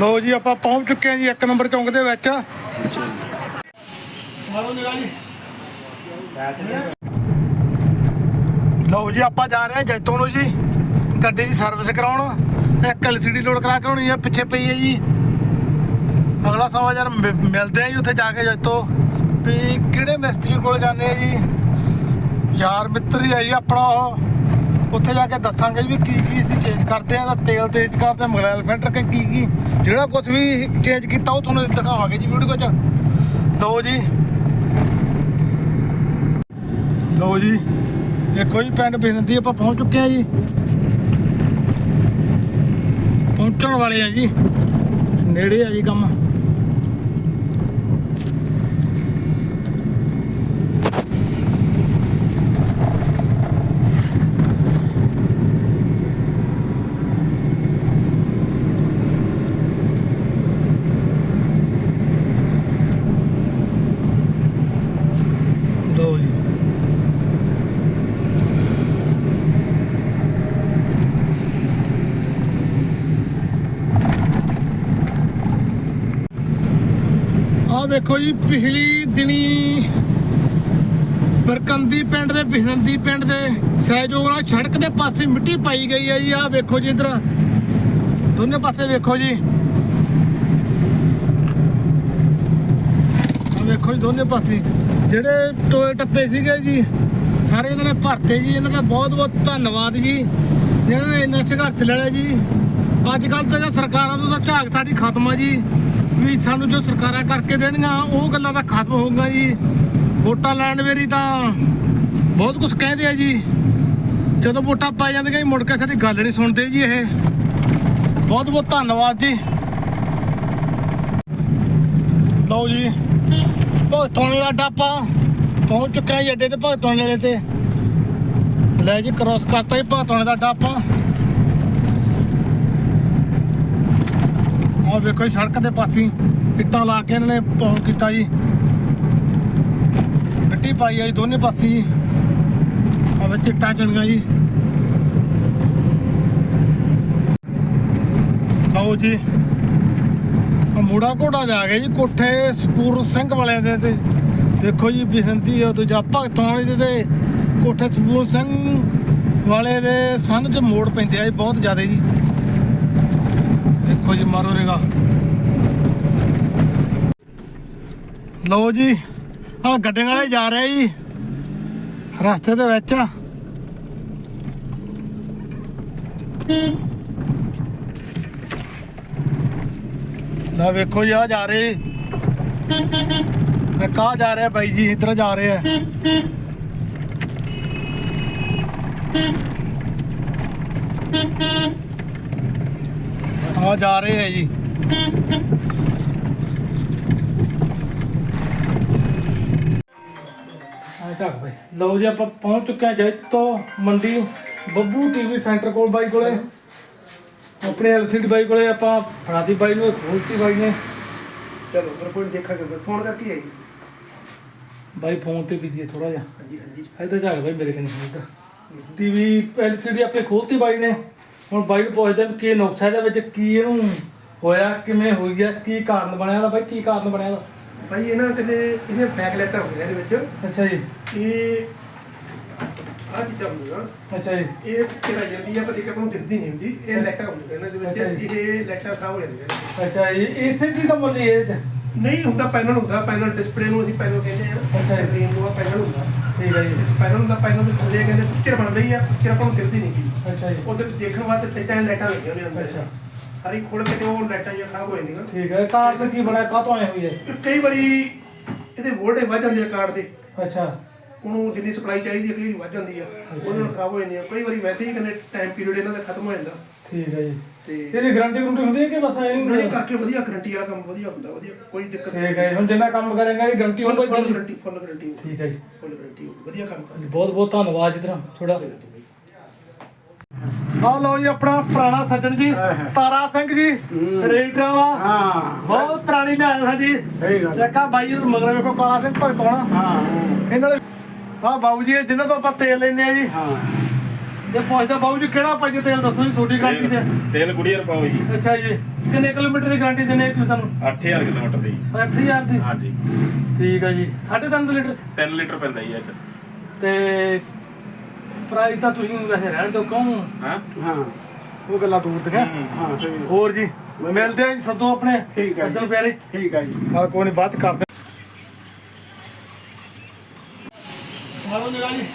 ਲੋ ਜੀ, ਆਪਾਂ ਪਹੁੰਚ ਚੁੱਕੇ ਹਾਂ ਜੀ ਇੱਕ ਨੰਬਰ ਚੌਂਕ ਦੇ ਵਿੱਚ। ਲਓ ਜੀ, ਆਪਾਂ ਜਾ ਰਹੇ ਹਾਂ ਜੈਤੋਂ ਨੂੰ ਜੀ। ਗੱਡੀ ਦੀ ਸਰਵਿਸ ਕਰਾਉਣ। ਇੱਕ ਐਲਸੀਡੀ ਲੋਡ ਕਰਾ ਕੇ ਹੋਣੀ ਹੈ ਪਿੱਛੇ ਪਈ ਹੈ ਜੀ। ਅਗਲਾ ਸਮਾਂ ਯਾਰ ਮਿਲਦੇ ਆ ਜੀ ਉੱਥੇ ਜਾ ਕੇ ਜੈਤੋਂ। ਵੀ ਕਿਹੜੇ ਮਿਸਤਰੀ ਕੋਲ ਜਾਂਦੇ ਆ ਜੀ? ਯਾਰ ਮਿੱਤਰ ਹੀ ਆ ਜੀ ਆਪਣਾ ਉਹ। ਉੱਥੇ ਜਾ ਕੇ ਦੱਸਾਂਗੇ ਵੀ ਕੀ ਕੀ ਅਸੀਂ ਚੇਂਜ ਕਰਦੇ ਆ, ਤਾਂ ਤੇਲ ਤੇਜ਼ ਕਰਦੇ ਮੋਬਾਈਲ ਫਿਲਟਰ ਕੇ ਕੀ ਕੀ। ਜਿਹੜਾ ਕੁਝ ਵੀ ਚੇਂਜ ਕੀਤਾ, ਉਹ ਤੁਹਾਨੂੰ ਦਿਖਾਵਾਂਗੇ ਜੀ ਵੀਡੀਓ 'ਚ। ਲਓ ਜੀ। ਲਓ ਜੀ। ਦੇਖੋ ਜੀ, ਪਿੰਡ ਬਿੰਦੀ ਆਪਾਂ ਪਹੁੰਚ ਚੁੱਕੇ ਆ ਜੀ। ਪਹੁੰਚਣ ਵਾਲੇ ਆ ਜੀ। ਨੇੜੇ ਆ ਜੀ ਕੰਮ ਲਓ ਜੀ ਆਹ ਵੇਖੋ ਜੀ, ਪਿਛਲੀ ਦਿਨੀ ਬਰਕੰਦੀ ਪਿੰਡ ਦੇ ਬਿਹਨੰਦੀ ਪਿੰਡ ਦੇ ਸਹਿਯੋਗ ਨਾਲ ਸੜਕ ਦੇ ਪਾਸੇ ਮਿੱਟੀ ਪਾਈ ਗਈ ਹੈ ਜੀ। ਆਹ ਵੇਖੋ ਜੀ ਇਧਰ। ਦੋਨੇ ਪਾਸੇ ਵੇਖੋ ਜੀ। ਆਹ ਵੇਖੋ ਜੀ ਦੋਨੇ ਪਾਸੇ। ਜਿਹੜੇ ਟੋਏ ਟੱਪੇ ਸੀਗੇ ਜੀ, ਸਾਰੇ ਇਹਨਾਂ ਨੇ ਭਰਤੇ ਜੀ। ਇਹਨਾਂ ਦਾ ਬਹੁਤ ਬਹੁਤ ਧੰਨਵਾਦ ਜੀ। ਜਿਹਨਾਂ ਨੇ ਇੰਨਾ ਸੰਘਰਸ਼ ਲੜਿਆ ਜੀ। ਅੱਜ ਕੱਲ ਤਾਂ ਸਰਕਾਰਾਂ ਤੋਂ ਤਾਂ ਝਾਕ ਸਾਡੀ ਖਤਮ ਆ ਜੀ। ਵੀ ਸਾਨੂੰ ਜੋ ਸਰਕਾਰਾਂ ਕਰਕੇ ਦੇਣਗੀਆਂ ਉਹ ਗੱਲਾਂ ਤਾਂ ਖਤਮ ਹੋਊਗਾ ਜੀ। ਵੋਟਾਂ ਲੈਣ ਵੇਰੀ ਤਾਂ ਬਹੁਤ ਕੁਝ ਕਹਿੰਦੇ ਆ ਜੀ। ਜਦੋਂ ਵੋਟਾਂ ਪਾਈ ਜਾਂਦੀਆਂ ਜੀ, ਮੁੜ ਕੇ ਸਾਡੀ ਗੱਲ ਨਹੀਂ ਸੁਣਦੇ ਜੀ ਇਹ। ਬਹੁਤ ਬਹੁਤ ਧੰਨਵਾਦ ਜੀ। ਲਓ ਜੀ ਭਗਤੋਣੇ ਦਾ ਡਾਪਾ ਪਹੁੰਚ ਚੁੱਕਿਆ ਜੀ ਅੱਡੇ ਤੇ ਭਗਤੋਣੇ ਵਾਲੇ ਤੇ। ਲੈ ਜੀ ਕ੍ਰੋਸ ਕਰਤਾ ਜੀ ਭਗਤੋਣੇ ਦਾ ਡਾਪਾ। ਆਹ ਵੇਖੋ ਜੀ, ਸੜਕ ਦੇ ਪਾਸੇ ਇੱਟਾਂ ਲਾ ਕੇ ਇਹਨਾਂ ਨੇ ਪਹੁੰਚ ਕੀਤਾ ਜੀ। ਮਿੱਟੀ ਪਾਈ ਆ ਜੀ, ਦੋਨੇ ਪਾਸੇ ਜੀ। ਆ ਵਿੱਚ ਇੱਟਾਂ ਚਣੀਆਂ ਜੀ। ਲਓ ਜੀ ਆ ਘੋੜਾ ਜਾ ਗਿਆ ਜੀ, ਕੋਠੇ ਸਪੂਰ ਸਿੰਘ ਵਾਲਿਆਂ ਦੇ ਤੇ। ਦੇਖੋ ਜੀ ਬਿਹੰਤੀ ਉਹ ਦੂਜਾ ਭਗਤਾਂ ਵਾਲੇ ਦੇ ਤੇ ਕੋਠੇ ਸਪੂਰ ਸਿੰਘ ਵਾਲੇ ਦੇ ਸਨ ਚ ਮੋੜ ਪੈਂਦੇ ਆ ਜੀ, ਬਹੁਤ ਜ਼ਿਆਦਾ ਜੀ। ਦੇਖੋ ਜੀ ਮਾਰੋ ਨਿਗਾ ਲਓ ਜੀ ਆ ਗੱਡੀਆਂ ਵਾਲੇ ਜਾ ਰਹੇ ਜੀ। ਰਸਤੇ ਦੇ ਵਿੱਚ। ਲਾ ਵੇਖੋ ਜੀ ਆ ਜਾ ਰਹੇ। ਇਹ ਕਾ ਜਾ ਰਿਹਾ ਬਾਈ ਜੀ, ਇੱਧਰ ਜਾ ਰਹੇ ਆ। ਆ ਜਾ ਰਹੇ ਹੈ ਜੀ। ਆ ਚੱਕ ਬਾਈ ਲਓ ਜੀ ਆਪਾਂ ਪਹੁੰਚ ਚੁੱਕੇ ਹਾਂ ਜੈਤੋ ਮੰਡੀ ਬੱਬੂ ਟੀਵੀ ਸੈਂਟਰ ਕੋਲ ਬਾਈ ਕੋਲੇ। ਆਪਣੇ ਐਲਸੀਡੀ ਬਾਈ ਕੋਲੇ ਆਪਾਂ ਫੜਾਤੀ ਬਾਈ ਨੂੰ ਖੋਲਤੀ ਬਾਈ ਨੇ। ਚਲੋ ਫਿਰ ਕੋਈ ਦੇਖਾਂਗੇ ਫਿਰ ਫੋਨ ਕਰਕੇ ਆਈ। ਬਾਈ ਫੋਨ ਤੇ ਬੀਜੀ ਥੋੜਾ ਜਿਹਾ। ਹਾਂਜੀ ਹਾਂਜੀ। ਇੱਧਰ ਝਾਕ ਬਾਈ ਮੇਰੇ ਕਨੀ ਇੱਧਰ। ਟੀਵੀ ਐਲਸੀਡੀ ਆਪਣੇ ਖੋਲਤੀ ਬਾਈ ਨੇ। ਹੁਣ ਬਾਈ ਨੂੰ ਪੁੱਛਦੇ ਵੀ ਕੀ ਨੁਕਸਾ ਇਹਦੇ ਵਿੱਚ ਕੀ ਇਹਨੂੰ ਹੋਇਆ ਕਿਵੇਂ ਹੋਈ ਗਿਆ ਕੀ ਕਾਰਨ ਬਣਿਆ ਦਾ ਬਾਈ ਕੀ ਕਾਰਨ ਬਣਿਆ ਦਾ ਭਾਈ ਇਹਨਾਂ ਕਿਤੇ ਇਹਦੇ ਬੈਕ ਲੈਟਰ ਹੁੰਦੇ ਇਹਦੇ ਵਿੱਚ। ਅੱਛਾ ਜੀ। ਇਹ ਆ ਕੀ ਚੱਲਦਾ ਅੱਛਾ ਜੀ। ਇਹ ਕਿਹੜਾ ਜਾਂਦੀ ਆ ਪਰ ਇੱਕ ਨੂੰ ਦਿਖਦੀ ਨਹੀਂ ਹੁੰਦੀ। ਇਹ ਲੈਟਰ ਹੁੰਦੇ ਨੇ ਇਹਦੇ ਵਿੱਚ। ਇਹ ਲੈਟਰ ਖਰਾਬ ਹੋ ਜਾਂਦੀਆਂ ਨੇ। ਅੱਛਾ ਜੀ। ਇਸੇ ਚੀਜ਼ ਦਾ ਮੁੱਲ ਹੀ ਹੈ ਇਹਦੇ 'ਚ? ਨਹੀਂ ਹੁੰਦਾ ਪੈਨਲ ਹੁੰਦਾ ਪੈਨਲ ਡਿਸਪਲੇ ਨੂੰ ਅਸੀਂ ਪੈਨਲ ਕਹਿੰਦੇ ਆ। ਅੱਛਾ। ਸਕਰੀਨ ਨੂੰ ਪੈਨਲ ਹੁੰਦਾ। ਹੈ ਜੀ ਪੈਨਲ ਹੁੰਦਾ ਪੈਨਲ ਦੇ ਥੱਲੇ ਕਹਿੰਦੇ ਪਿਕਚਰ ਬਣ ਰਹੀ ਆ ਪਿਕਚਰ ਆਪਾਂ ਨੂੰ ਦਿਖਦੀ ਨਹੀਂ ਗੀ ਅੱਛਾ ਜੀ। ਉਹਦੇ ਦੇਖਣ ਵਾਸਤੇ ਪਹਿਚਾਨ ਲਾਈਟਾਂ ਲੱਗੀਆਂ ਨੇ ਅੰਦਰ। ਅੱਛਾ। ਸਾਰੀ ਖੋਲ ਕੇ ਤੇ ਉਹ ਲਾਈਟਾਂ ਜਿਹੀਆਂ ਖਰਾਬ ਹੋ ਜਾਂਦੀਆਂ। ਠੀਕ ਹੈ ਕਾਰਨ ਕੀ ਬਣਿਆ ਕਾਹਤੋਂ ਆਏ ਹੋਈ ਹੈ ਕਈ ਵਾਰੀ ਇਹਦੇ ਵੋਲਟੇਜ ਵੱਧ ਜਾਂਦੇ ਆ ਕਾਰ ਦੇ। ਅੱਛਾ। ਉਹਨੂੰ ਜਿੰਨੀ ਸਪਲਾਈ ਚਾਹੀਦੀ ਹੈ ਕਈ ਵੱਧ ਜਾਂਦੀ ਆ। ਖਰਾਬ ਹੋ ਜਾਂਦੀ ਆ ਕਈ ਵਾਰੀ ਵੈਸੇ ਹੀ ਕਹਿੰਦੇ ਟਾਈਮ ਪੀਰੀਅਡ ਇਹਨਾਂ ਦਾ ਖਤਮ ਹੋ ਜਾਂਦਾ। ਠੀਕ ਹੈ ਜੀ। ਤੇ ਇਹਦੀ ਗਾਰੰਟੀ ਗਰੰਟੀ ਹੁੰਦੀ ਹੈ ਕਿ ਬਸ ਐਂ ਨਹੀਂ ਕਰਕੇ ਵਧੀਆ ਗਾਰੰਟੀ ਵਾਲਾ ਕੰਮ ਵਧੀਆ ਹੁੰਦਾ ਵਧੀਆ ਕੋਈ ਦਿੱਕਤ ਠੀਕ ਹੈ ਜੀ, ਹੁਣ ਜਿੰਨਾ ਕੰਮ ਕਰੇਗਾ ਇਹਦੀ ਗਾਰੰਟੀ ਹੋਣੀ ਫੁੱਲ ਚਾਹੀਦੀ ਗਾਰੰਟੀ ਫੁੱਲ ਗਾਰੰਟੀ ਠੀਕ ਹੈ ਜੀ। ਫੁੱਲ ਗਾਰੰਟੀ ਵਧੀਆ ਕੰਮ ਕਰਦੇ ਬਹੁਤ ਬਹੁਤ ਧੰਨਵਾਦ ਜੀ ਤੇਰਾ ਥੋੜਾ ਆ ਲਓ ਜੀ ਆਪਣਾ ਪੁਰਾਣਾ ਸੱਜਣ ਜੀ ਤਾਰਾ ਸਿੰਘ ਜੀ ਰੇਡਰ ਵਾ ਹਾਂ। ਬਹੁਤ ਪੁਰਾਣੀ ਭੈਣ ਸਾਡੀ। ਸਹੀ ਗੱਲ ਦੇਖਾ ਬਾਈ ਜੀ ਮਗਰ ਵੇਖੋ ਕਾਲਾ ਸਿੰਘ ਭਗਤੋਣਾ ਹਾਂ। ਇਹਨਾਂ ਦੇ ਆ ਬਾਬੂ ਜੀ ਇਹ ਜਿਨ੍ਹਾਂ ਤੋਂ ਆਪਾਂ ਤੇਲ ਲੈਨੇ ਆ ਜੀ। ਹਾਂ। ਇਹ ਪੁੱਛਦਾ ਬਾਬੂ ਜੀ ਕਿਹੜਾ ਭਾਈ ਤੇਲ ਦੱਸੋ ਜੀ ਛੋਟੀ ਗਾਰੰਟੀ ਤੇ। ਤੇਲ ਗੁੜੀਅਰ ਪਾਓ ਜੀ। ਅੱਛਾ ਜੀ ਕਿੰਨੇ ਕਿਲੋਮੀਟਰ ਦੀ ਗਾਰੰਟੀ ਦਿੰਦੇ ਤੁਸੀਂ ਸਾਨੂੰ 8000 ਕਿਲੋਮੀਟਰ ਦੀ। 8000 ਦੀ? ਹਾਂਜੀ। ਠੀਕ ਹੈ ਜੀ। 3.5 ਲੀਟਰ? 3 ਲੀਟਰ ਪੈਂਦਾ ਜੀ ਇਹ ਚ। ਤੇ ਪ੍ਰਾਈਸ ਤਾਂ ਤੁਸੀਂ ਵੈਸੇ ਰਹਿਣ ਦਿਓ ਕਿਉਂ? ਹਾਂ। ਹਾਂ। ਉਹ ਗੱਲਾਂ ਦੂਰ ਦੀਆਂ। ਹਾਂ। ਸਹੀ ਹੈ। ਹੋਰ ਜੀ ਮਿਲਦੇ ਆ ਜੀ ਸੱਦੋ ਆਪਣੇ। ਠੀਕ ਹੈ ਜੀ। ਸੱਜਣ ਪਿਆਰੇ। ਠੀਕ ਹੈ ਜੀ। ਆ ਕੋਈ ਨਹੀਂ ਬਾਤ ਕਰਦੇ। ਮਾਰੋ ਨਿਗਾਹ ਜੀ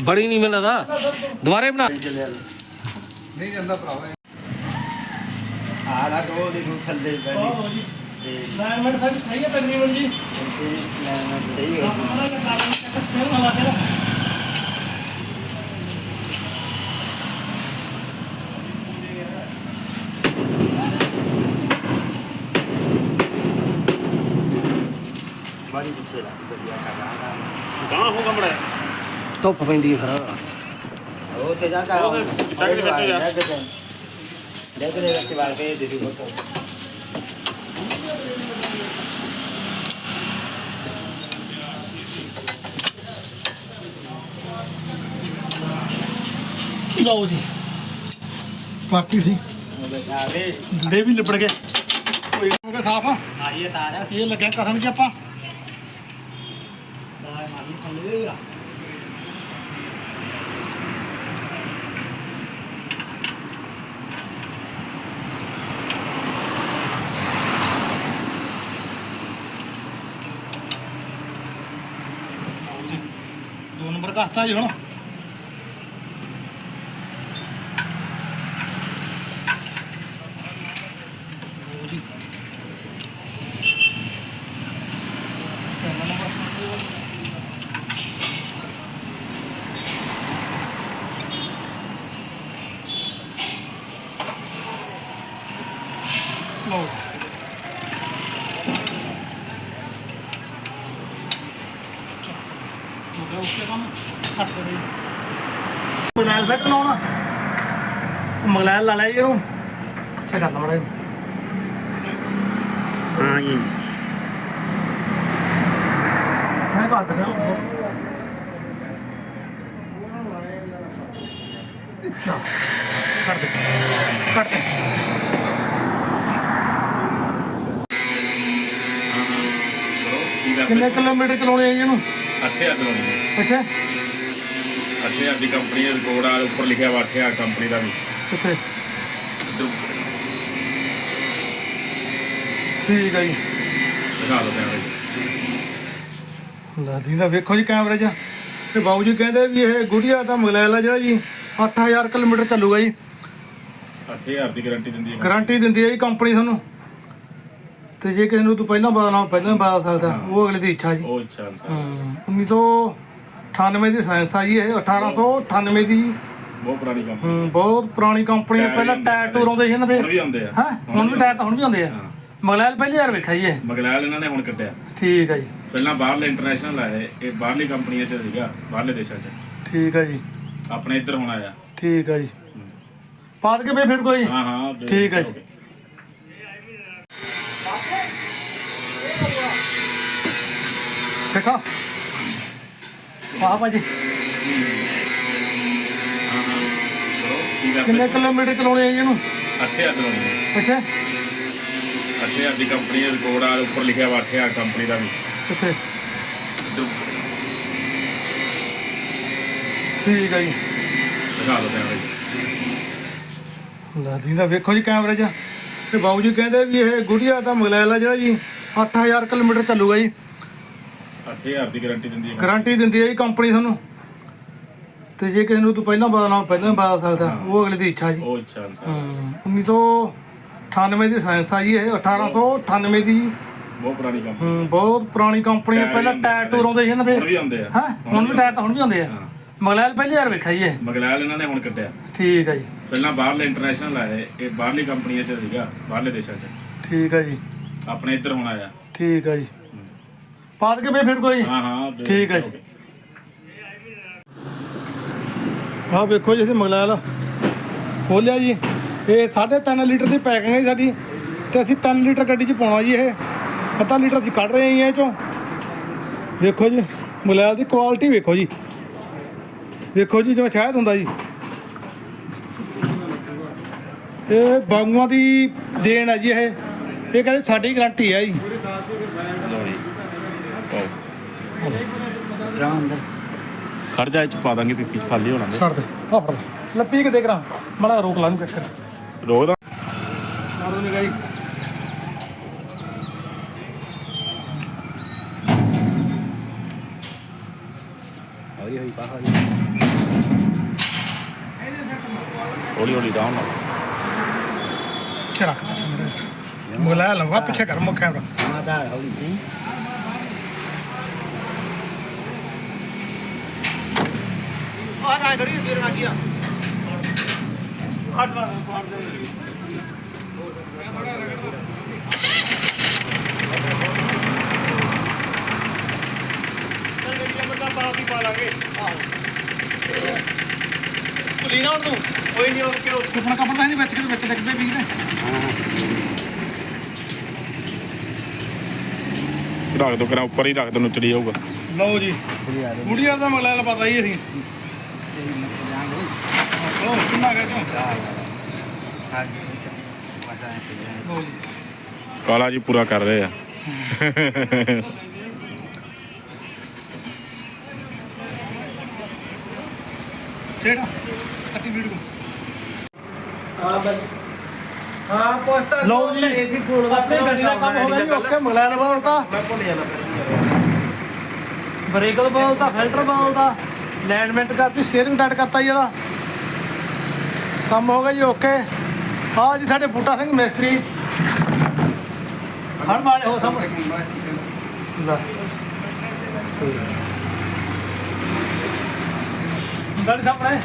ਬੜੀ ਨਹੀਂ ਮਿਲਦਾ ਦੁਬਾਰੇ ਬਣਾ। ਨਹੀਂ ਜਾਂਦਾ ਭਰਾਵਾ। ਆਲਾ ਦੋ ਦੇ ਨੂੰ ਥੱਲੇ ਬੈਠੀ ਤਾਂ ਸਹੀ ਹੈ ਤਕਰੀਬਨ ਜੀ। ਸਹੀ ਹੋ ਆਪਣਾ ਦਾ ਕਾਰਨ ਚੱਕਰ ਫੇਰ ਵਾਲਾ ਤੇਰਾ ਬੜੀ ਪਿੱਛੇ ਲੱਗ ਵਧੀਆ ਕਰਾਂਗਾ ਕਹਾਂ ਹੋ ਕਮੜਾ ਧੁੱਪ ਪੈਂਦੀ ਹੈ ਫਿਰ ਉਹ ਤੇ ਜਾ ਕੇ ਉਹ ਤੇ ਚੱਕ ਦੇ ਵਿੱਚ ਜਾ। ਦੇਖ ਲੈ ਰੱਖ ਵਾਲ ਕੇ ਦੇ ਦੂ ਬਤੋ ਲਓ ਜੀ। ਪਾਰਟੀ ਸੀ। ਆਵੇ ਦੇ ਵੀ ਲਿਬੜ ਗਏ। ਕੋਈ ਹੋ ਗਿਆ ਸਾਫ਼? ਆ ਆਈਏ ਤਾਰ। ਇਹ ਲੱਗਿਆ ਕਸਮ ਚ ਆਪਾਂ। ਤਾਰ ਮਾਰੀ ਥੱਲੇ। ਦੋ ਨੰਬਰ ਕਸਤਾ ਜੀ ਹੁਣ ਹੋ ਗਿਆ ਉਸਕੇ ਕੰਮ ਕੱਟ ਦੇ ਮਗਲੈਲ ਫਿੱਟ ਲਾਉਣਾ ਮਗਲੈਲ ਲਾ ਲੈ ਜੀ ਇਹਨੂੰ ਇੱਥੇ ਕਰ ਲਾ ਮੜਾ ਹਾਂ ਜੀ ਇੱਥੇ ਕਰ ਦੇ ਅੱਛਾ ਕਰ ਦੇ ਕੱਟ ਦੇ ਕਿੰਨੇ ਕਿਲੋਮੀਟਰ ਚਲਾਉਣੇ ਆ ਜੀ ਇਹਨੂੰ? 8000 ਕਿਲੋਮੀਟਰ ਅੱਛਾ। 8000 ਦੀ ਕੰਪਨੀ ਦਾ ਰਿਕਾਰਡ ਆ ਉੱਪਰ ਲਿਖਿਆ ਵਾ 8000 ਕੰਪਨੀ ਦਾ ਵੀ। ਕਿੱਥੇ ਠੀਕ ਹੈ ਜੀ। ਦਿਖਾ ਦੋ ਕੈਮਰੇ 'ਚ। ਲਾਦੀ ਦਾ ਵੇਖੋ ਜੀ ਕੈਮਰੇ 'ਚ ਤੇ ਬਾਬੂ ਜੀ ਕਹਿੰਦੇ ਵੀ ਇਹ ਗੁੜੀਆ ਤਾਂ ਮਗਲੈਲ ਆ ਜਿਹੜਾ ਜੀ 8000 ਕਿਲੋਮੀਟਰ ਚੱਲੂਗਾ ਜੀ। 8000 ਦੀ ਗਾਰੰਟੀ ਦਿੰਦੀ ਹੈ। ਗਾਰੰਟੀ ਦਿੰਦੀ ਹੈ ਜੀ ਕੰਪਨੀ ਤੁਹਾਨੂੰ। ਤੇ ਜੇ ਕਿਸੇ ਨੂੰ ਤੂੰ ਪਹਿਲਾਂ ਬਦਲਣਾ ਪਹਿਲਾਂ ਵੀ ਬਦਲ ਸਕਦਾ ਉਹ ਅਗਲੇ ਦੀ ਇੱਛਾ ਜੀ। ਉਹ ਇੱਛਾ ਅਨੁਸਾਰ। ਹਾਂ 1998 ਦੀ ਸਾਇੰਸ ਆਈ ਇਹ 1898 ਦੀ। ਬਹੁਤ ਪੁਰਾਣੀ ਕੰਪਨੀ ਹਮ, ਬਹੁਤ ਪੁਰਾਣੀ ਕੰਪਨੀ ਹੈ। ਪਹਿਲਾਂ ਟਾਇਰ ਟੂਰ ਆਉਂਦੇ ਸੀ ਇਹਨਾਂ ਦੇ। ਹੁਣ ਵੀ ਆਉਂਦੇ ਆ। ਹਾਂ? ਹੁਣ ਵੀ ਟਾਇਰ ਤਾਂ ਹੁਣ ਵੀ ਆਉਂਦੇ ਆ। ਹਾਂ। ਮਗਲੈਲ ਪਹਿਲੀ ਵਾਰ ਵੇਖਿਆ ਜੀ ਇਹ। ਮਗਲੈਲ ਇਹਨਾਂ ਨੇ ਹੁਣ ਕੱਢਿਆ। ਠੀਕ ਹੈ ਜੀ। ਪਹਿਲਾਂ ਬਾਹਰਲੇ ਇੰਟਰਨੈਸ਼ਨਲ ਆਏ ਇਹ ਬਾਹਰਲੀ ਕੰਪਨੀਆਂ 'ਚ ਸੀਗਾ ਬਾਹਰਲੇ ਦੇਸ਼ਾਂ 'ਚ। ਠੀਕ ਹੈ ਜੀ। ਆਪਣੇ ਇੱਧਰ ਹੁਣ ਆਇਆ। ਠੀਕ ਹੈ ਜੀ। ਪਾਦ ਕੇ ਬਈ ਫਿਰ ਕੋਈ। ਹਾਂ ਹਾਂ ਠੀਕ ਹੈ ਜੀ। ਦੇਖਾ। ਆਹ ਭਾਜੀ। ਕਿੰਨੇ ਕਿਲੋਮੀਟਰ ਚਲਾਉਣੇ ਆ ਜੀ ਇਹਨੂੰ? 8000 ਕਿਲੋਮੀਟਰ ਅੱਛਾ। 8000 ਦੀ ਕੰਪਨੀ ਦਾ ਰਿਕਾਰਡ ਆ ਉੱਪਰ ਲਿਖਿਆ ਵਾ 8000 ਕੰਪਨੀ ਦਾ ਵੀ। ਕਿੱਥੇ ਠੀਕ ਹੈ ਜੀ। ਦਿਖਾ ਦੋ ਕੈਮਰੇ 'ਚ। ਲਾਦੀ ਦਾ ਵੇਖੋ ਜੀ ਕੈਮਰੇ 'ਚ ਤੇ ਬਾਬੂ ਜੀ ਕਹਿੰਦੇ ਵੀ ਇਹ ਗੁੜੀਆ ਤਾਂ ਮਗਲੈਲ ਆ ਜਿਹੜਾ ਜੀ 8000 ਕਿਲੋਮੀਟਰ ਚੱਲੂਗਾ ਜੀ। 8000 ਦੀ ਗਾਰੰਟੀ ਦਿੰਦੀ ਹੈ। ਗਾਰੰਟੀ ਦਿੰਦੀ ਹੈ ਜੀ ਕੰਪਨੀ ਤੁਹਾਨੂੰ। ਤੇ ਜੇ ਕਿਸੇ ਨੂੰ ਤੂੰ ਪਹਿਲਾਂ ਬਦਲਣਾ ਪਹਿਲਾਂ ਬਦਲ ਸਕਦਾ ਉਹ ਅਗਲੇ ਦੀ ਇੱਛਾ ਜੀ। ਉਹ ਇੱਛਾ ਅਨੁਸਾਰ। ਹਾਂ 1998 ਦੀ ਸਾਇੰਸ ਆਈ ਇਹ 1898 ਦੀ। ਬਹੁਤ ਪੁਰਾਣੀ ਕੰਪਨੀ ਹਮ, ਬਹੁਤ ਪੁਰਾਣੀ ਕੰਪਨੀ ਹੈ। ਪਹਿਲਾਂ ਟਾਇਰ ਟੂਰ ਆਉਂਦੇ ਸੀ ਇਹਨਾਂ ਦੇ। ਹੁਣ ਵੀ ਆਉਂਦੇ ਆ। ਹਾਂ? ਹੁਣ ਵੀ ਟਾਇਰ ਤਾਂ ਹੁਣ ਵੀ ਆਉਂਦੇ ਆ। ਮਗਲੈਲ ਪਹਿਲੀ ਵਾਰ ਵੇਖਿਆ ਜੀ ਇਹ। ਮਗਲੈਲ ਇਹਨਾਂ ਨੇ ਹੁਣ ਕੱਢਿਆ। ਠੀਕ ਹੈ ਜੀ। ਪਹਿਲਾਂ ਬਾਹਰਲੇ ਇੰਟਰਨੈਸ਼ਨਲ ਆਏ ਇਹ ਬਾਹਰਲੀ ਕੰਪਨੀਆਂ 'ਚ ਸੀਗਾ ਬਾਹਰਲੇ ਦੇਸ਼ਾਂ 'ਚ। ਠੀਕ ਹੈ ਜੀ। ਆਪਣੇ ਇੱਧਰ ਹੁਣ ਆਇਆ। ਠੀਕ ਹੈ ਜੀ। ਪਾਦ ਕੇ ਬਈ ਫਿਰ ਕੋਈ। ਹਾਂ ਹਾਂ ਠੀਕ ਹੈ ਜੀ। ਆਹ ਵੇਖੋ ਜੀ ਅਸੀਂ ਮਗਲੈਲ। ਖੋਲਿਆ ਜੀ। ਇਹ 3.5 ਲੀਟਰ ਦੀ ਪੈਕਿੰਗ ਹੈ ਸਾਡੀ। ਤੇ ਅਸੀਂ 3 ਲੀਟਰ ਗੱਡੀ 'ਚ ਪਾਉਣਾ ਜੀ ਇਹ। ਅੱਧਾ ਲੀਟਰ ਅਸੀਂ ਕੱਢ ਰਹੇ ਹਾਂ ਇਹ ਚੋਂ। ਵੇਖੋ ਜੀ ਮਗਲੈਲ ਦੀ ਕੁਆਲਿਟੀ ਵੇਖੋ ਜੀ। ਵੇਖੋ ਜੀ ਜਿਵੇਂ ਸ਼ਾਇਦ ਹੁੰਦਾ ਜੀ। ਇਹ ਬਾਗੂਆਂ ਦੀ ਦੇਣ ਹੈ ਜੀ ਇਹ। ਇਹ ਕਹਿੰਦੇ ਸਾਡੀ ਗਾਰੰਟੀ ਹੈ ਜੀ। ਜੀ ਪਾਓ ਖੜ ਜਾ ਇਹ ਚ ਪਾ ਦਾਂਗੇ ਪੀਪੀ ਚ ਖਾਲੀ ਹੋਣਾ ਛੱਡ ਦੇ ਆ ਫੜ ਲੈ। ਪੀ ਕੇ ਦੇਖ ਰਾਂ। ਮੜਾ ਰੋਕ ਲਾਂ ਨੂੰ ਚੱਕਰ। ਰੋਕ ਦਾ? ਮਾਰ ਦੋ ਨਿਗਾਹ ਜੀ ਹੌਲੀ ਹੌਲੀ। ਡਾਊਨ ਨਾਲ ਪਿੱਛੇ ਰੱਖ ਪਿੱਛੇ ਮੇਰੇ। ਮੁਲਾ ਲੰਗਾ ਪਿੱਛੇ ਕਰ ਮੁੱਖ ਕੈਮਰਾ ਆ ਜਾ ਗੜੀ ਦੇਰ ਆ। ਗਿਆ ਹਟ ਲਾ ਫਾੜ ਦੇ। ਕਿਪਣਾ ਕਪੜਾ ਤਾਂ ਨਹੀਂ ਵਿੱਚ ਕੇ ਵਿੱਚ ਡਿੱਗਦੇ ਵੀ ਨੇ ਰੱਖ ਦੋ ਕਰਾਂ ਉੱਪਰ ਹੀ ਰੱਖ ਦੋ ਨੁਚੜੀ ਜਾਊਗਾ ਲਓ ਜੀ। ਕੁੜੀਆਂ ਦਾ ਮਗਲਾ ਪਤਾ ਹੀ ਅਸੀਂ। ਕਾਲਾ ਜੀ ਪੂਰਾ ਕਰ ਰਹੇ ਆ। ਛੇੜਾ ਕੱਟੀ ਵੀਡੀਓ ਹਾਂ ਪੋਸਟਰ ਲਓ ਜੀ ਏਸੀ ਫੋਨ ਆਪਣੀ ਗੱਡੀ ਦਾ ਕੰਮ ਹੋ ਗਿਆ ਜੀ ਓਕੇ ਮਗਲਾ ਲਵਾਉਤਾ ਮੈਂ ਭੁੱਲ ਜਾਣਾ ਬ੍ਰੇਕਲ ਬੋਲਦਾ ਫਿਲਟਰ ਬੋਲਦਾ ਲੈਂਡਮੈਂਟ ਕਰਤੀ ਸਟੀਅਰਿੰਗ ਟਾਈਟ ਕਰਤਾ ਜੀ ਇਹਦਾ ਕੰਮ ਹੋ ਗਿਆ ਜੀ ਓਕੇ ਆ ਜੀ ਸਾਡੇ ਬੂਟਾ ਸਿੰਘ ਮਿਸਤਰੀ। ਹਰ ਵਾਲੇ ਹੋ ਸਾਹਮਣੇ ਲੈ। ਗਾੜੀ ਸਾਹਮਣੇ।